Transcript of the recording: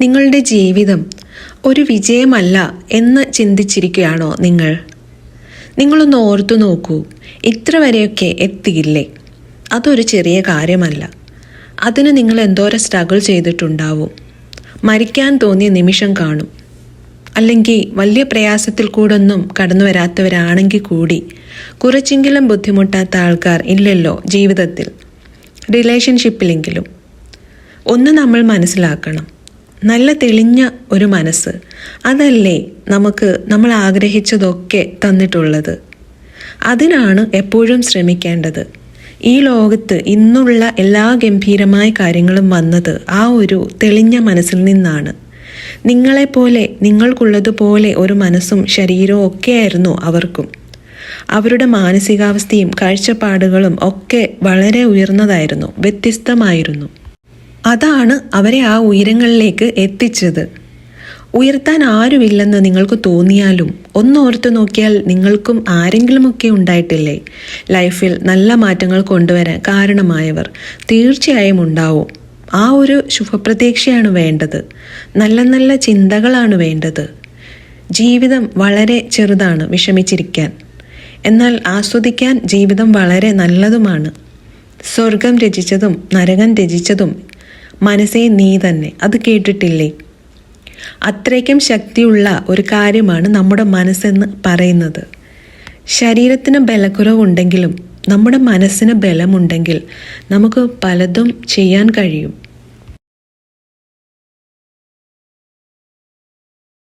നിങ്ങളുടെ ജീവിതം ഒരു വിജയമല്ല എന്ന് ചിന്തിച്ചിരിക്കുകയാണോ നിങ്ങൾ? നിങ്ങളൊന്ന് ഓർത്തു നോക്കൂ. ഇത്ര വരെയൊക്കെ എത്തിയില്ലേ? അതൊരു ചെറിയ കാര്യമല്ല. അതിന് നിങ്ങൾ എന്തോരം സ്ട്രഗിൾ ചെയ്തിട്ടുണ്ടാവും? മരിക്കാൻ തോന്നിയ നിമിഷം കാണും. അല്ലെങ്കിൽ വലിയ പ്രയാസത്തിൽ കൂടൊന്നും കടന്നു വരാത്തവരാണെങ്കിൽ കൂടി കുറച്ചെങ്കിലും ബുദ്ധിമുട്ടാത്ത ആൾക്കാർ ഇല്ലല്ലോ ജീവിതത്തിൽ. റിലേഷൻഷിപ്പിലെങ്കിലും ഒന്ന് നമ്മൾ മനസ്സിലാക്കണം. നല്ല തെളിഞ്ഞ ഒരു മനസ്സ്. അതല്ലേ നമുക്ക് നമ്മൾ ആഗ്രഹിച്ചതൊക്കെ തന്നിട്ടുള്ളത്. അതിനാണ് എപ്പോഴും ശ്രമിക്കേണ്ടത്. ഈ ലോകത്ത് ഇന്നുള്ള എല്ലാ ഗംഭീരമായ കാര്യങ്ങളും വന്നത് ആ ഒരു തെളിഞ്ഞ മനസ്സിൽ നിന്നാണ്. നിങ്ങളെപ്പോലെ നിങ്ങൾക്കുള്ളതുപോലെ ഒരു മനസ്സും ശരീരവും ഒക്കെയായിരുന്നു അവർക്കും. അവരുടെ മാനസികാവസ്ഥയും കാഴ്ചപ്പാടുകളും ഒക്കെ വളരെ ഉയർന്നതായിരുന്നു വ്യത്യസ്തമായിരുന്നു. അതാണ് അവരെ ആ ഉയരങ്ങളിലേക്ക് എത്തിച്ചത്. ഉയർത്താൻ ആരുമില്ലെന്ന് നിങ്ങൾക്ക് തോന്നിയാലും ഒന്നോർത്ത് നോക്കിയാൽ നിങ്ങൾക്കും ആരെങ്കിലുമൊക്കെ ഉണ്ടായിട്ടില്ലേ? ലൈഫിൽ നല്ല മാറ്റങ്ങൾ കൊണ്ടുവരാൻ കാരണമായവർ തീർച്ചയായും ഉണ്ടാവും. ആ ഒരു ശുഭപ്രതീക്ഷയാണ് വേണ്ടത്. നല്ല നല്ല ചിന്തകളാണ് വേണ്ടത്. ജീവിതം വളരെ ചെറുതാണ് വിഷമിച്ചിരിക്കാൻ. എന്നാൽ ആസ്വദിക്കാൻ ജീവിതം വളരെ നല്ലതുമാണ്. സ്വർഗം രചിച്ചതും നരകം രചിച്ചതും മനസ്സേ നീ തന്നെ. അത് കേട്ടിട്ടില്ലേ? അത്രയ്ക്കും ശക്തിയുള്ള ഒരു കാര്യമാണ് നമ്മുടെ മനസ്സെന്ന് പറയുന്നത്. ശരീരത്തിന് ബലക്കുറവുണ്ടെങ്കിലും നമ്മുടെ മനസ്സിന് ബലമുണ്ടെങ്കിൽ നമുക്ക് പലതും ചെയ്യാൻ കഴിയും.